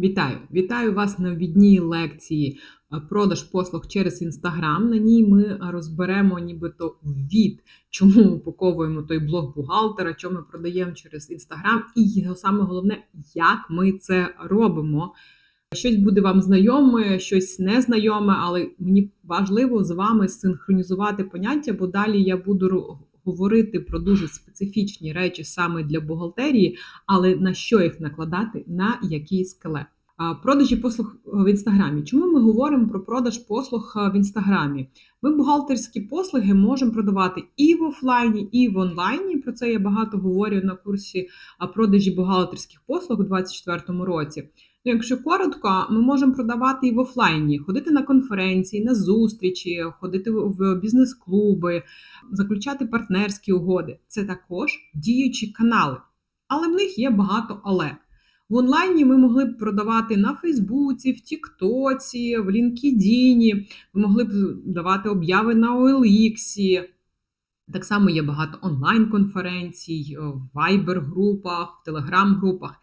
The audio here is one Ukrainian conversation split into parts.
Вітаю! Вітаю вас на відній лекції е, продаж послуг через Інстаграм. На ній ми розберемо нібито від, чому упаковуємо той блог бухгалтера, що ми продаємо через Інстаграм, і саме головне, як ми це робимо. Щось буде вам знайоме, щось незнайоме, але мені важливо з вами синхронізувати поняття, бо далі я буду говорити про дуже специфічні речі саме для бухгалтерії, але на що їх накладати, на який скелет. Продажі послуг в інстаграмі. Чому ми говоримо про продаж послуг в інстаграмі? Ми бухгалтерські послуги можемо продавати і в офлайні, і в онлайні. Про це я багато говорю на курсі продажі бухгалтерських послуг у 2024 році. Якщо коротко, ми можемо продавати і в офлайні, ходити на конференції, на зустрічі, ходити в бізнес-клуби, заключати партнерські угоди. Це також діючі канали. Але в них є багато але. В онлайні ми могли б продавати на Фейсбуці, в Тіктоці, в LinkedIn, ми могли б давати обяви на OLX. Так само є багато онлайн-конференцій, в Viber-групах, в Telegram-групах.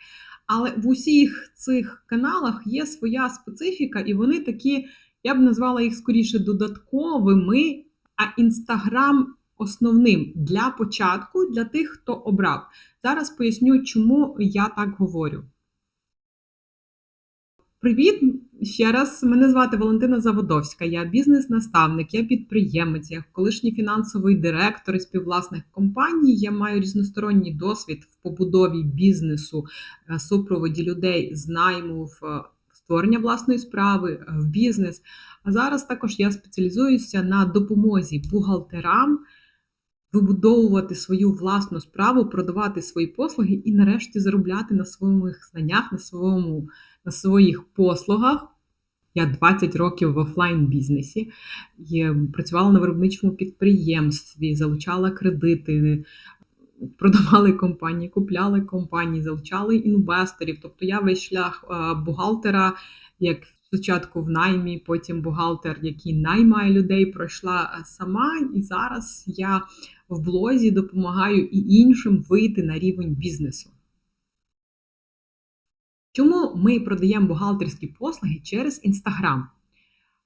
Але в усіх цих каналах є своя специфіка, і вони такі, я б назвала їх скоріше додатковими, а Інстаграм основним для початку, для тих, хто обрав. Зараз поясню, чому я так говорю. Привіт ще раз. Мене звати Валентина Заводовська. Я бізнес-наставник, я підприємець, я колишній фінансовий директор і співвласник компаній. Я маю різносторонній досвід в побудові бізнесу, е, супроводі людей з найму в е, створення власної справи, е, в бізнес. А зараз також я спеціалізуюся на допомозі бухгалтерам вибудовувати свою власну справу, продавати свої послуги і нарешті заробляти на своїх знаннях, на своєму на своїх послугах. Я 20 років в офлайн бізнесі працювала на виробничому підприємстві, залучала кредити, продавали компанії, купляли компанії, залучали інвесторів. Тобто я весь шлях е, бухгалтера, як спочатку в наймі, потім бухгалтер, який наймає людей, пройшла е, сама. І зараз я в блозі допомагаю і іншим вийти на рівень бізнесу. Чому ми продаємо бухгалтерські послуги через Інстаграм?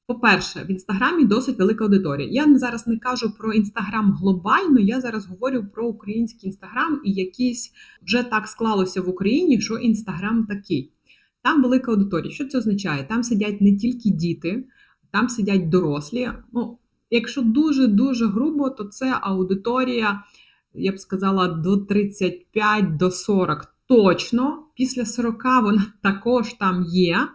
По-перше, в Інстаграмі досить велика аудиторія. Я зараз не кажу про Інстаграм глобально, я зараз говорю про український інстаграм і якийсь вже так склалося в Україні, що Інстаграм такий. Там велика аудиторія. Що це означає? Там сидять не тільки діти, там сидять дорослі. Ну, якщо дуже-дуже грубо, то це аудиторія, я б сказала, до 35 до 40 точно. Після 40 вона також там є,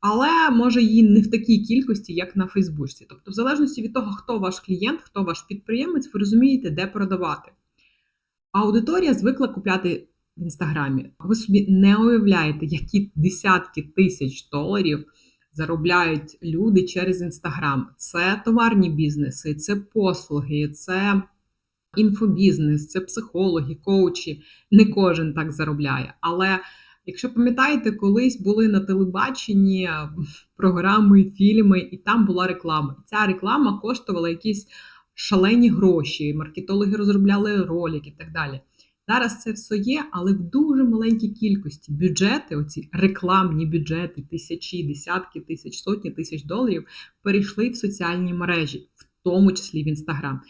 але може її не в такій кількості, як на Фейсбуці. Тобто, в залежності від того, хто ваш клієнт, хто ваш підприємець, ви розумієте, де продавати. Аудиторія звикла купляти в інстаграмі. Ви собі не уявляєте, які десятки тисяч доларів заробляють люди через інстаграм. Це товарні бізнеси, це послуги, це інфобізнес, це психологи, коучі. Не кожен так заробляє. Але якщо пам'ятаєте, колись були на телебаченні програми, фільми, і там була реклама. Ця реклама коштувала якісь шалені гроші. Маркетологи розробляли ролики і так далі. Зараз це все є, але в дуже маленькій кількості бюджети, оці рекламні бюджети, тисячі, десятки тисяч, сотні тисяч доларів перейшли в соціальні мережі, в тому числі в Інстаграм.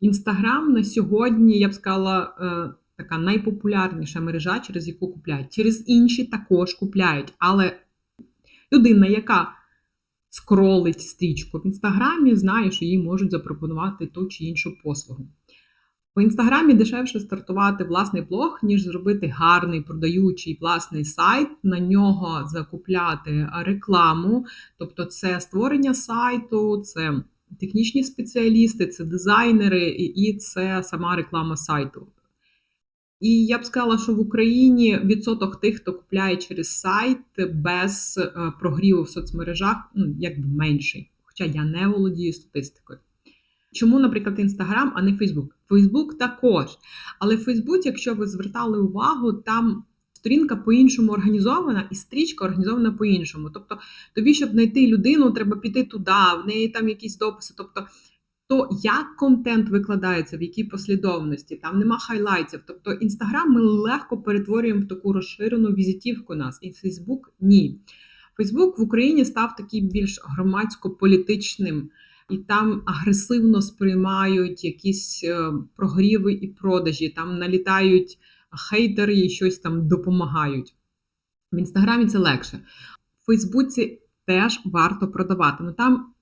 Інстаграм на сьогодні, я б сказала, е, така найпопулярніша мережа, через яку купляють. Через інші також купляють. Але людина, яка скролить стрічку в інстаграмі, знає, що їй можуть запропонувати ту чи іншу послугу. В інстаграмі дешевше стартувати власний блог, ніж зробити гарний продаючий власний сайт, на нього закупляти рекламу, тобто це створення сайту, це технічні спеціалісти, це дизайнери і це сама реклама сайту. І я б сказала, що в Україні відсоток тих, хто купляє через сайт без е, прогріву в соцмережах, ну, якби менший. Хоча я не володію статистикою. Чому, наприклад, Інстаграм, а не Фейсбук? Фейсбук також. Але в Фейсбуці, якщо ви звертали увагу, там сторінка по-іншому організована, і стрічка організована по-іншому. Тобто, тобі, щоб знайти людину, треба піти туди, в неї там якісь дописи. Тобто то як контент викладається, в якій послідовності, там нема хайлайтів. Тобто Інстаграм ми легко перетворюємо в таку розширену візитівку нас, і Фейсбук ні. Фейсбук в Україні став таким більш громадсько-політичним, і там агресивно сприймають якісь е, прогріви і продажі, там налітають хейтери і щось там допомагають. В інстаграмі це легше. В Фейсбуці теж варто продавати. Ну там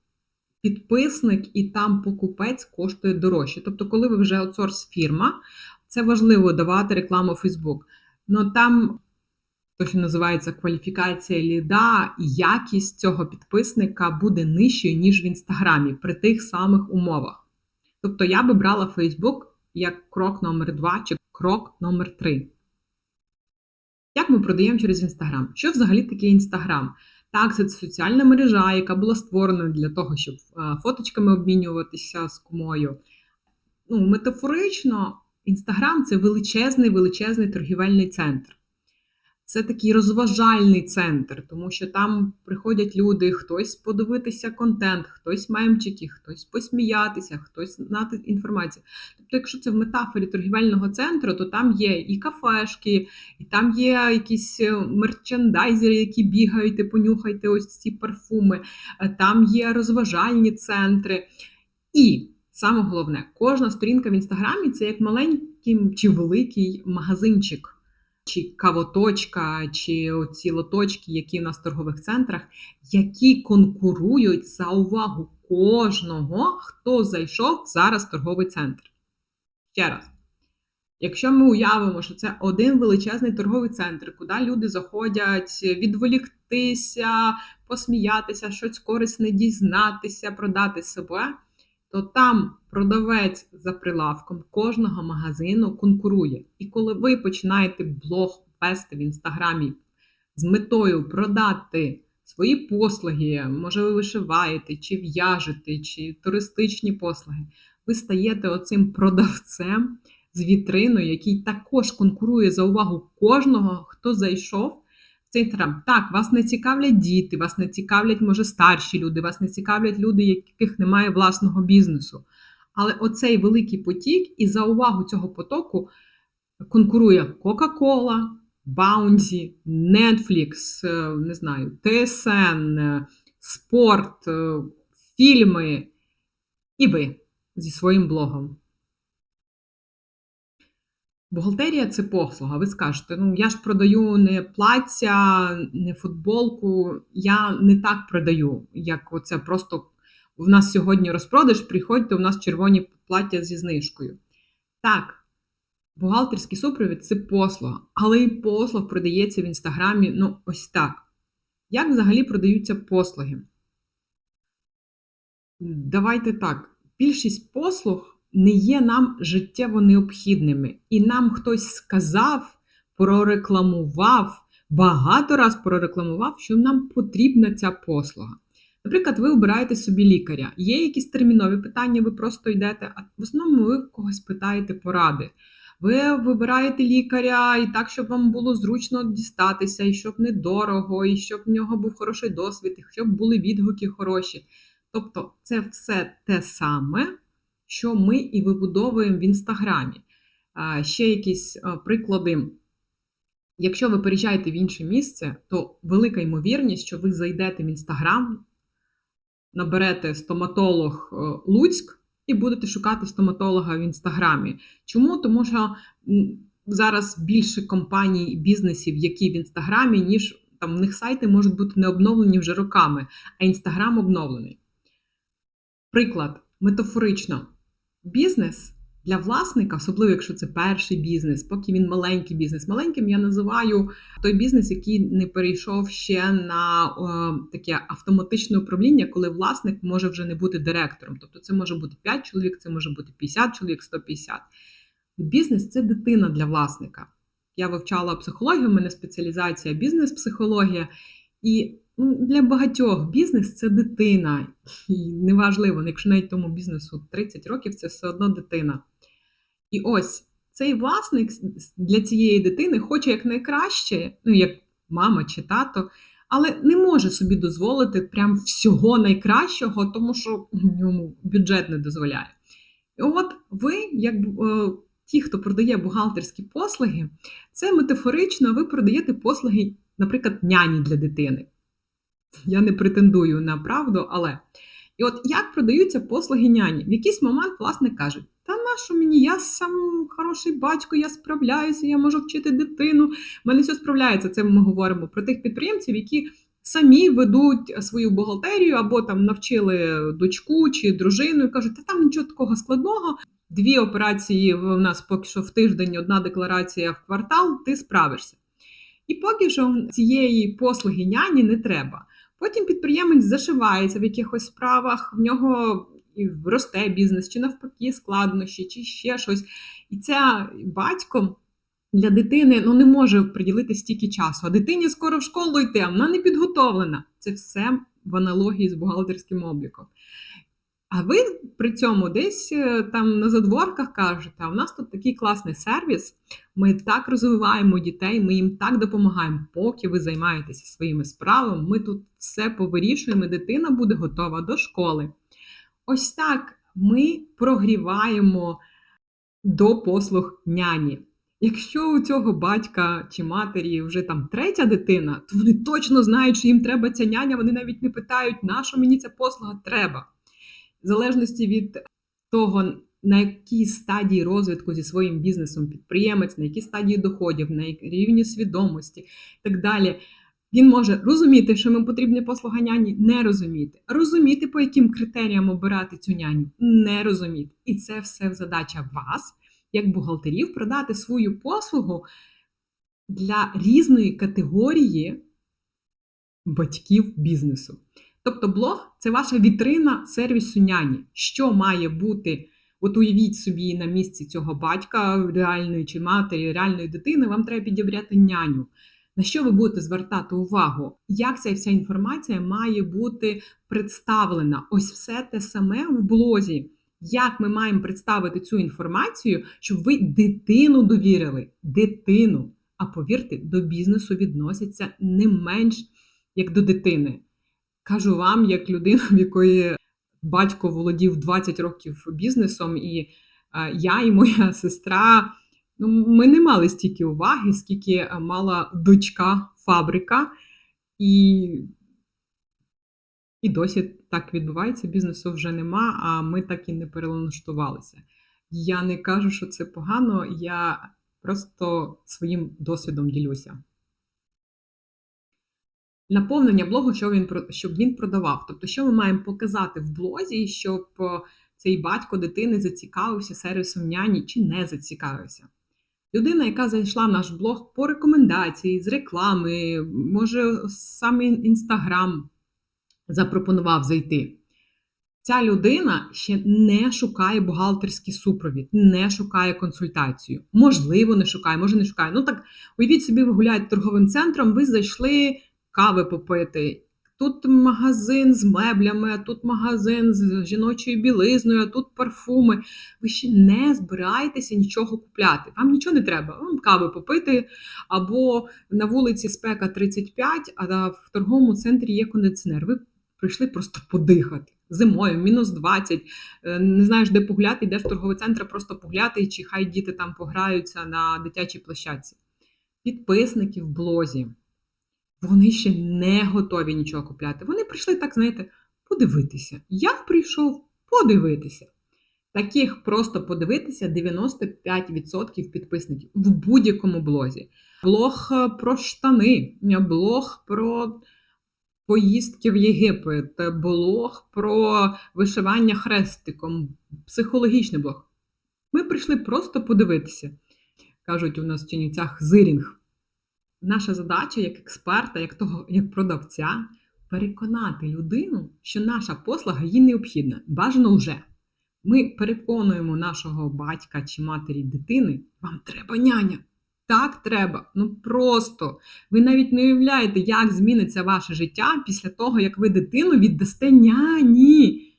підписник і там покупець коштує дорожче. Тобто, коли ви вже аутсорс фірма, це важливо давати рекламу в Фейсбук. Ну там то, що називається кваліфікація ліда, якість цього підписника буде нижчою, ніж в інстаграмі при тих самих умовах. Тобто я би брала Фейсбук як крок номер 2 чи крок номер 3. Як ми продаємо через Інстаграм? Що взагалі таке Інстаграм? Так, це соціальна мережа, яка була створена для того, щоб е, фоточками обмінюватися з кумою. Ну, Метафорично, Інстаграм це величезний величезний торгівельний центр. Це такий розважальний центр, тому що там приходять люди, хтось подивитися контент, хтось мемчики, хтось посміятися, хтось знати інформацію. Тобто, якщо це в метафорі торгівельного центру, то там є і кафешки, і там є якісь е, мерчендайзери, які бігають, і понюхайте ось ці парфуми, е, там є розважальні центри. І саме головне, кожна сторінка в інстаграмі це як маленький чи великий магазинчик чи кавоточка, чи оці лоточки, які в нас в торгових центрах, які конкурують за увагу кожного, хто зайшов зараз в торговий центр. Ще раз. Якщо ми уявимо, що це один величезний торговий центр, куди люди заходять відволіктися, посміятися, щось корисне дізнатися, продати себе то там продавець за прилавком кожного магазину конкурує. І коли ви починаєте блог вести в інстаграмі з метою продати свої послуги, може, ви вишиваєте, чи в'яжете, чи туристичні послуги, ви стаєте оцим продавцем з вітриною, який також конкурує за увагу кожного, хто зайшов центрам. Так, вас не цікавлять діти, вас не цікавлять, може, старші люди, вас не цікавлять люди, яких немає власного бізнесу. Але оцей великий потік, і за увагу цього потоку конкурує Coca-Cola, Bounty, Netflix, е, не знаю, TSN, е, спорт, е, фільми і ви зі своїм блогом. Бухгалтерія це послуга. Ви скажете, ну я ж продаю не плаття, не футболку, я не так продаю, як оце просто у нас сьогодні розпродаж, приходьте, у нас червоні плаття зі знижкою. Так, бухгалтерський супровід це послуга, але і послуг продається в інстаграмі, ну, ось так. Як взагалі продаються послуги? Давайте так. Більшість послуг не є нам життєво необхідними. І нам хтось сказав, прорекламував, багато раз прорекламував, що нам потрібна ця послуга. Наприклад, ви обираєте собі лікаря. Є якісь термінові питання, ви просто йдете, а в основному ви когось питаєте поради. Ви вибираєте лікаря і так, щоб вам було зручно дістатися, і щоб недорого, і щоб в нього був хороший досвід, і щоб були відгуки хороші. Тобто, це все те саме, що ми і вибудовуємо в Інстаграмі. Ще якісь приклади. Якщо ви переїжджаєте в інше місце, то велика ймовірність, що ви зайдете в Інстаграм, наберете стоматолог е, Луцьк і будете шукати стоматолога в Інстаграмі. Чому? Тому що зараз більше компаній і бізнесів, які в Інстаграмі, ніж там в них сайти можуть бути не обновлені вже роками, а Інстаграм обновлений. Приклад, метафорично бізнес для власника, особливо якщо це перший бізнес, поки він маленький бізнес. Маленьким я називаю той бізнес, який не перейшов ще на о, таке автоматичне управління, коли власник може вже не бути директором. Тобто це може бути 5 чоловік, це може бути 50 чоловік, 150. Бізнес це дитина для власника. Я вивчала психологію, у мене спеціалізація бізнес-психологія. І Для багатьох бізнес це дитина. І неважливо, якщо навіть тому бізнесу 30 років, це все одно дитина. І ось цей власник для цієї дитини хоче якнайкраще, ну, як мама чи тато, але не може собі дозволити прям всього найкращого, тому що йому бюджет не дозволяє. І от ви, як е, ті, хто продає бухгалтерські послуги, це метафорично ви продаєте послуги, наприклад, няні для дитини. Я не претендую на правду, але. І от як продаються послуги няні? В якийсь момент власник каже: Та нащо мені? Я сам хороший батько, я справляюся, я можу вчити дитину. в мене все справляється. Це ми говоримо про тих підприємців, які самі ведуть свою бухгалтерію або там навчили дочку чи дружину і кажуть, та там нічого такого складного. Дві операції в нас поки що в тиждень, одна декларація в квартал, ти справишся. І поки що цієї послуги няні не треба. Потім підприємець зашивається в якихось справах, в нього росте бізнес, чи навпаки, складнощі, чи ще щось. І ця батько для дитини ну, не може приділити стільки часу. А дитині скоро в школу йти, а вона не підготовлена. Це все в аналогії з бухгалтерським обліком. А ви при цьому десь е, там на задворках кажете, а в нас тут такий класний сервіс, ми так розвиваємо дітей, ми їм так допомагаємо, поки ви займаєтеся своїми справами, ми тут все повирішуємо, дитина буде готова до школи. Ось так ми прогріваємо до послуг няні. Якщо у цього батька чи матері вже там третя дитина, то вони точно знають, що їм треба ця няня, вони навіть не питають, на що мені ця послуга треба в залежності від того, на якій стадії розвитку зі своїм бізнесом підприємець, на якій стадії доходів, на рівні свідомості і так далі. Він може розуміти, що йому потрібні послуга няні, не розуміти, розуміти, по яким критеріям обирати цю няню, не розуміти. І це все задача вас, як бухгалтерів, продати свою послугу для різної категорії батьків бізнесу. Тобто блог це ваша вітрина сервісу няні. Що має бути? От уявіть собі на місці цього батька, реальної чи матері, реальної дитини, вам треба підібрати няню. На що ви будете звертати увагу? Як ця вся інформація має бути представлена? Ось все те саме в блозі. Як ми маємо представити цю інформацію, щоб ви дитину довірили? Дитину. А повірте, до бізнесу відносяться не менш як до дитини. Кажу вам, як людина, в якої батько володів 20 років бізнесом, і я і моя сестра. Ну, ми не мали стільки уваги, скільки мала дочка фабрика, і і досі так відбувається. Бізнесу вже нема, а ми так і не перелаштувалися. Я не кажу, що це погано, я просто своїм досвідом ділюся наповнення блогу, що він щоб він продавав. Тобто, що ми маємо показати в блозі, щоб е, цей батько дитини зацікавився сервісом няні чи не зацікавився. Людина, яка зайшла в наш блог по рекомендації, з реклами, може, саме Інстаграм запропонував зайти. Ця людина ще не шукає бухгалтерський супровід, не шукає консультацію. Можливо, не шукає, може не шукає. Ну так, уявіть собі, ви гуляєте торговим центром, ви зайшли кави попити. Тут магазин з меблями, а тут магазин з жіночою білизною, а тут парфуми. Ви ще не збираєтеся нічого купляти. Вам нічого не треба. Вам кави попити, або на вулиці спека 35, а в торговому центрі є кондиціонер. Ви прийшли просто подихати. Зимою, мінус 20, е, не знаєш, де погуляти, йдеш в торговий центр, просто погуляти, чи хай діти там пограються на дитячій площадці. Підписники в блозі. Вони ще не готові нічого купляти. Вони прийшли так, знаєте, подивитися. Я прийшов подивитися. Таких просто подивитися 95% підписників в будь-якому блозі. Блог е, про штани, блог про поїздки в Єгипет, блог про вишивання хрестиком, психологічний блог. Ми прийшли просто подивитися. Кажуть у нас в Чернівцях зирінг. Наша задача як експерта, як того, як продавця, переконати людину, що наша послуга їй необхідна. Бажано вже. Ми переконуємо нашого батька чи матері дитини, вам треба няня. Так треба. Ну просто. Ви навіть не уявляєте, як зміниться ваше життя після того, як ви дитину віддасте няні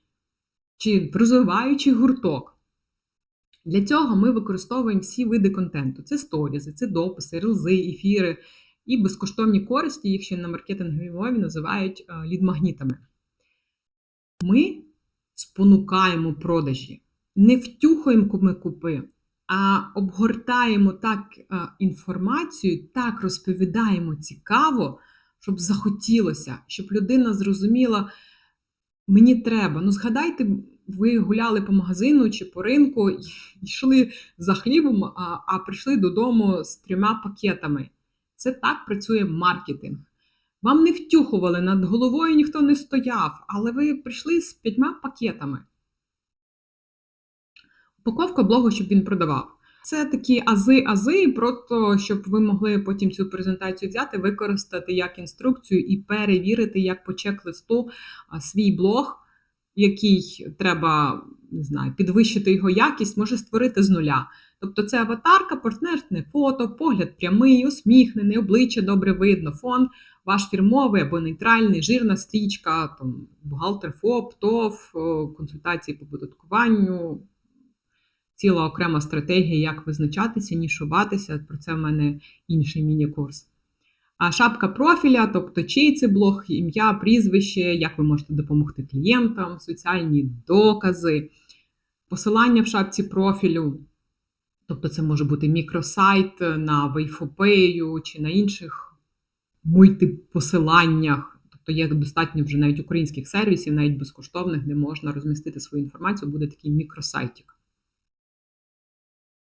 чи розвиваючий гурток. Для цього ми використовуємо всі види контенту: це сторізи, це дописи, рилзи, ефіри І безкоштовні користі, їх ще на маркетинговій мові називають е, лід-магнітами. Ми спонукаємо продажі, не втюхуємо ми купи, а обгортаємо так е, інформацію, так розповідаємо цікаво, щоб захотілося, щоб людина зрозуміла, мені треба. Ну, згадайте, ви гуляли по магазину чи по ринку, йшли за хлібом, а, а прийшли додому з трьома пакетами. Це так працює маркетинг. Вам не втюхували, над головою ніхто не стояв, але ви прийшли з п'ятьма пакетами. Упаковка блогу, щоб він продавав. Це такі ази-ази, просто щоб ви могли потім цю презентацію взяти, використати як інструкцію і перевірити, як по чек-листу свій блог, який треба не знаю, підвищити його якість, може створити з нуля. Тобто це аватарка, портретне фото, погляд прямий, усміхнений, обличчя добре видно, фон, ваш фірмовий або нейтральний, жирна стрічка, там, бухгалтер ФОП, ТОВ, консультації по податкуванню, ціла окрема стратегія, як визначатися, нішуватися. Про це в мене інший міні-курс. Шапка профіля, тобто чий це блог, ім'я, прізвище, як ви можете допомогти клієнтам, соціальні докази, посилання в шапці профілю. Тобто це може бути мікросайт на Вейфопею чи на інших мультипосиланнях. Тобто є достатньо вже навіть українських сервісів, навіть безкоштовних, де можна розмістити свою інформацію, буде такий мікросайтик.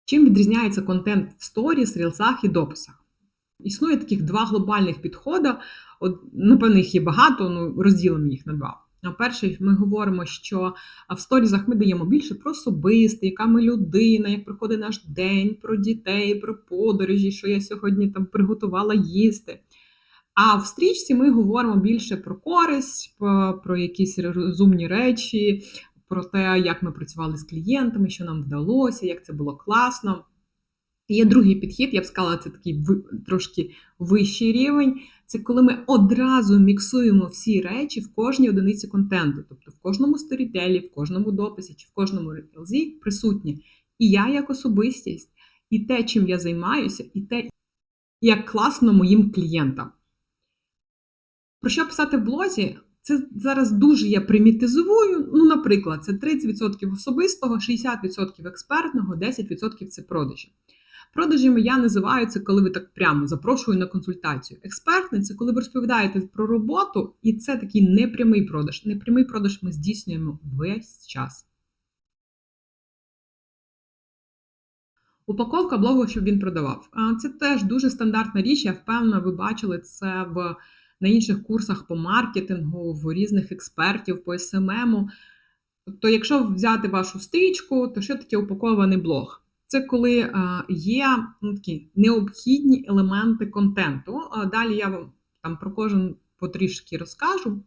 Чим відрізняється контент в сторіс, рілсах і дописах? Існує таких два глобальних підходи. От, напевно, їх є багато, ну розділимо їх на два. На перший ми говоримо, що в сторізах ми даємо більше про особисте, яка ми людина, як проходить наш день, про дітей, про подорожі, що я сьогодні там приготувала їсти. А в стрічці ми говоримо більше про користь, про якісь розумні речі, про те, як ми працювали з клієнтами, що нам вдалося, як це було класно. Є другий підхід, я б сказала, це такий трошки вищий рівень. Це коли ми одразу міксуємо всі речі в кожній одиниці контенту. Тобто в кожному сторітелі, в кожному дописі чи в кожному релзі присутнє і я як особистість, і те, чим я займаюся, і те, як класно моїм клієнтам. Про що писати в блозі? Це зараз дуже я примітизую. Ну, наприклад, це 30% особистого, 60% експертного, 10% це продажі. Продажами я називаю це, коли ви так прямо запрошую на консультацію. Експертний це коли ви розповідаєте про роботу, і це такий непрямий продаж. Непрямий продаж ми здійснюємо весь час. Упаковка блогу, щоб він продавав. Це теж дуже стандартна річ. Я впевнена, ви бачили це в, на інших курсах по маркетингу, в різних експертів по СММу. Тобто, якщо взяти вашу стрічку, то що таке упакований блог? Це коли є ну, такі необхідні елементи контенту. Далі я вам там про кожен потрішки розкажу.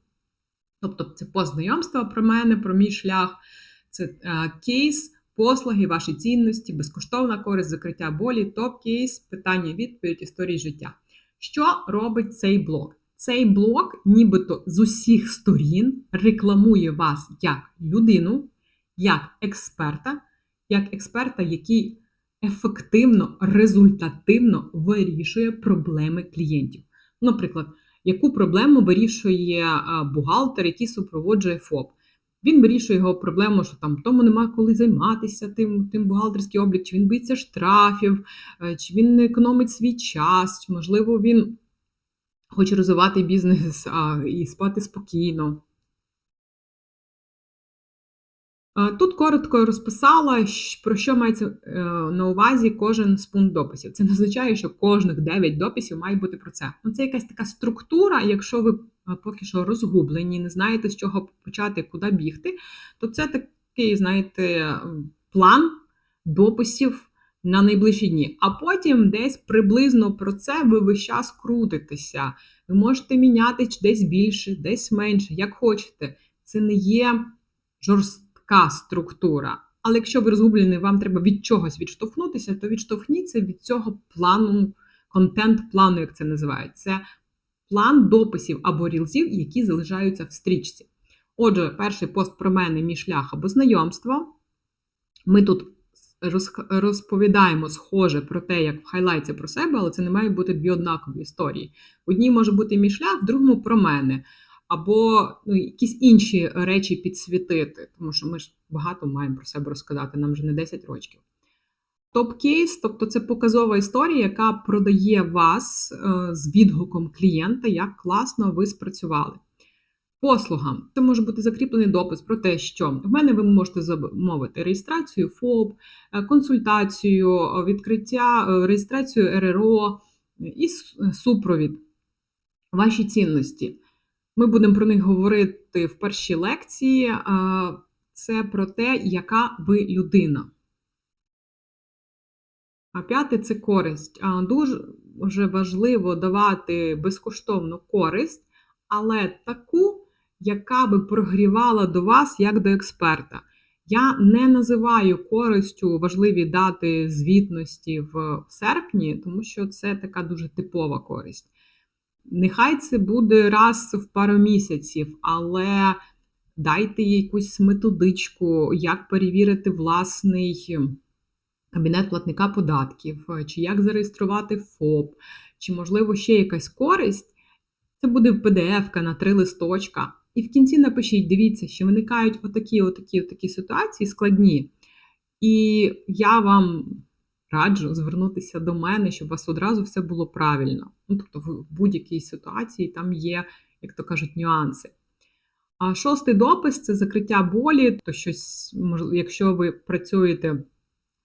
Тобто, це познайомство про мене, про мій шлях, це кейс, послуги, ваші цінності, безкоштовна користь, закриття болі, топ-кейс, питання, відповідь, історії життя. Що робить цей блог? Цей блог, нібито з усіх сторін, рекламує вас як людину, як експерта як експерта, який ефективно, результативно вирішує проблеми клієнтів. Наприклад, яку проблему вирішує бухгалтер, який супроводжує ФОП. Він вирішує його проблему, що там тому немає коли займатися тим тим бухгалтерський облік, чи він боїться штрафів, е, чи він не економить свій час, чи, можливо, він хоче розвивати бізнес а, і спати спокійно. Тут коротко розписала, про що мається е, на увазі кожен з пункт дописів. Це не означає, що кожних 9 дописів має бути про це. Ну, Це якась така структура, якщо ви поки що розгублені, не знаєте, з чого почати, куди бігти, то це такий, знаєте, план дописів на найближчі дні. А потім десь приблизно про це ви весь час крутитеся. Ви можете міняти десь більше, десь менше, як хочете. Це не є жорстко така структура. Але якщо ви розгублені, вам треба від чогось відштовхнутися, то відштовхніться від цього плану, контент-плану, як це називають. Це план дописів або рілзів, які залишаються в стрічці. Отже, перший пост про мене, мій шлях або знайомство. Ми тут розповідаємо схоже про те, як в хайлайті про себе, але це не має бути дві однакові історії. В одній може бути мій шлях, в другому про мене. Або ну, якісь інші речі підсвітити, тому що ми ж багато маємо про себе розказати, нам вже не 10 років. Топ-кейс, тобто це показова історія, яка продає вас е, з відгуком клієнта, як класно ви спрацювали. Послугам це може бути закріплений допис про те, що в мене ви можете замовити реєстрацію ФОП, е, консультацію, е, відкриття, реєстрацію РРО і супровід. Ваші цінності. Ми будемо про них говорити в першій лекції. Е, Це про те, яка ви людина. А п'яте це користь. Дуже важливо давати безкоштовну користь, але таку, яка би прогрівала до вас як до експерта. Я не називаю користю важливі дати звітності в серпні, тому що це така дуже типова користь. Нехай це буде раз в пару місяців, але дайте якусь методичку, як перевірити власний кабінет платника податків, чи як зареєструвати ФОП, чи, можливо, ще якась користь. Це буде PDF на три листочка. І в кінці напишіть: дивіться, що виникають отакі, отакі, отакі ситуації складні. І я вам раджу звернутися до мене, щоб у вас одразу все було правильно. Ну, тобто, в будь-якій ситуації там є, як то кажуть, нюанси. А шостий допис це закриття болі, то щось, якщо ви працюєте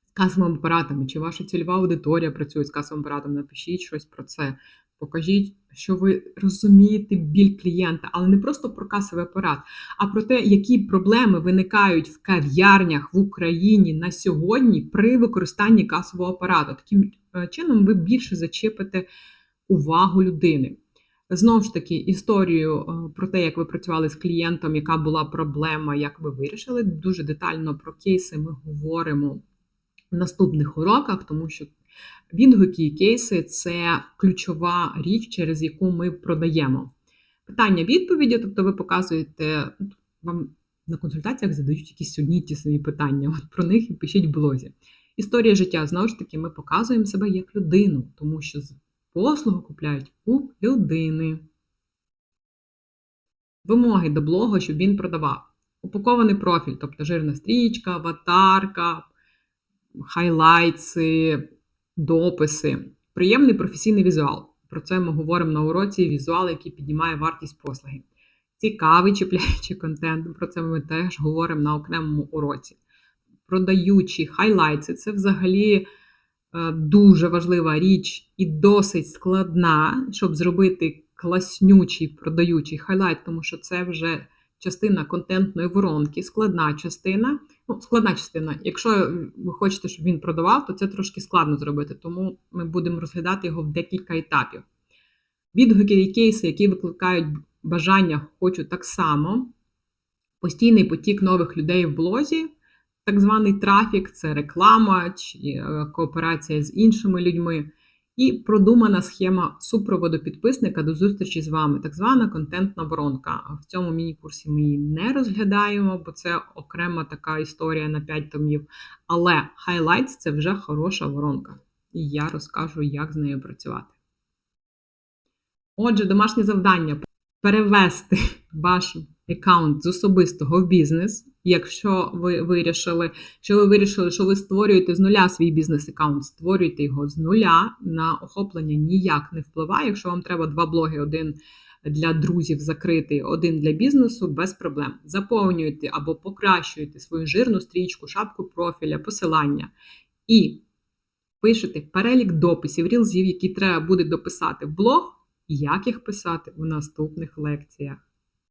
з касовими апаратами, чи ваша цільова аудиторія працює з касовим апаратом, напишіть щось про це. Покажіть, що ви розумієте біль клієнта, але не просто про касовий апарат, а про те, які проблеми виникають в кав'ярнях в Україні на сьогодні при використанні касового апарату. Таким е, чином, ви більше зачепите увагу людини. Знову ж таки, історію е, про те, як ви працювали з клієнтом, яка була проблема, як ви вирішили. Дуже детально про кейси ми говоримо в наступних уроках, тому що відгуки і кейси це ключова річ, через яку ми продаємо. Питання відповіді, тобто ви показуєте, вам на консультаціях задають якісь одні ті самі питання. От про них і пишіть в блозі. Історія життя, знову ж таки, ми показуємо себе як людину, тому що послугу купляють у людини. Вимоги до блогу, щоб він продавав. Упакований профіль, тобто жирна стрічка, аватарка, хайлайтси, дописи, приємний професійний візуал. Про це ми говоримо на уроці візуал, який піднімає вартість послуги. Цікавий чіпляючий контент, про це ми теж говоримо на окремому уроці. Продаючі хайлайтси це взагалі е, дуже важлива річ і досить складна, щоб зробити класнючий продаючий хайлайт, тому що це вже частина контентної воронки, складна частина. Ну, складна частина. Якщо ви хочете, щоб він продавав, то це трошки складно зробити, тому ми будемо розглядати його в декілька етапів. Відгуки і кейси, які викликають бажання, хочу так само. Постійний потік нових людей в блозі, так званий трафік, це реклама чи е, кооперація з іншими людьми. І продумана схема супроводу підписника до зустрічі з вами, так звана контентна воронка. В цьому міні-курсі ми її не розглядаємо, бо це окрема така історія на 5 томів. Але Highlights – це вже хороша воронка. І я розкажу, як з нею працювати. Отже, домашнє завдання перевести ваш аккаунт з особистого в бізнес. Якщо ви вирішили, що ви вирішили, що ви створюєте з нуля свій бізнес-аккаунт, створюйте його з нуля, на охоплення ніяк не впливає. Якщо вам треба два блоги, один для друзів закритий, один для бізнесу, без проблем. Заповнюйте або покращуйте свою жирну стрічку, шапку профіля, посилання. І пишете перелік дописів, рілзів, які треба буде дописати в блог, як їх писати у наступних лекціях.